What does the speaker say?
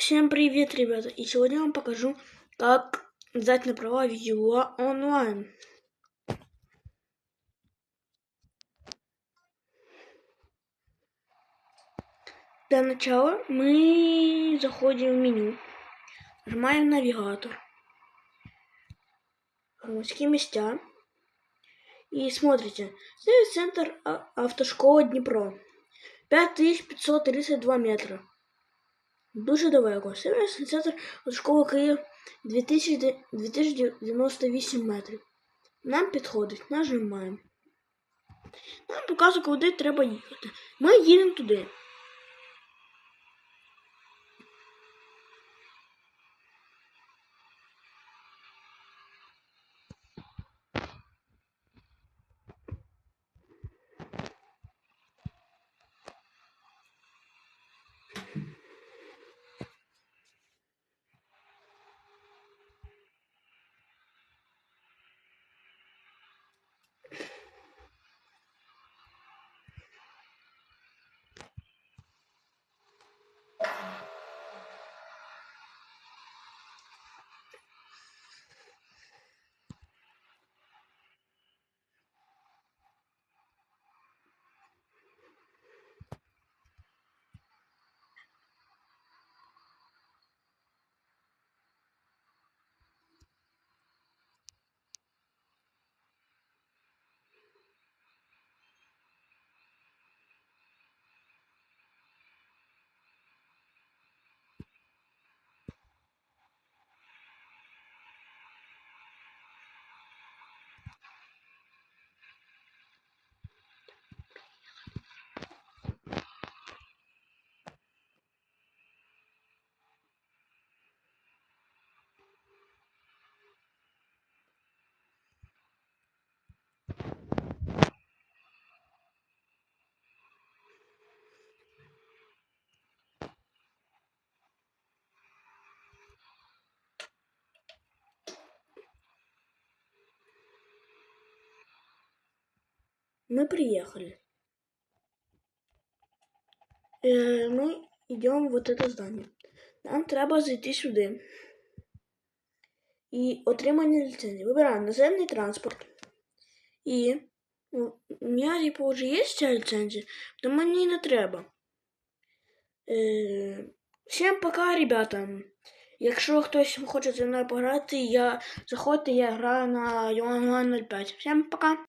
Всем привет, ребята! И сегодня я вам покажу, как сдать на права видео онлайн. Для начала мы заходим в меню, нажимаем навигатор, громадские места и смотрите. Здесь центр а- автошкола Днепро. 5532 метра. Дуже далеко. Сервісний центр школи Київ 2098 метрів. Нам підходить, нажимаємо. Нам показує, куди треба їхати. Ми їдемо туди. Мы приехали. Э, мы идем в вот это здание. Нам треба зайти сюди. І отримання ліцензії. Вибираємо наземний транспорт. І ну, у мене, типу, вже є ця ліцензія, то мені не треба. Е, всім пока, ребята. Якщо хтось хоче зі мною пограти, я заходьте, я граю на Юан 05. Всім пока!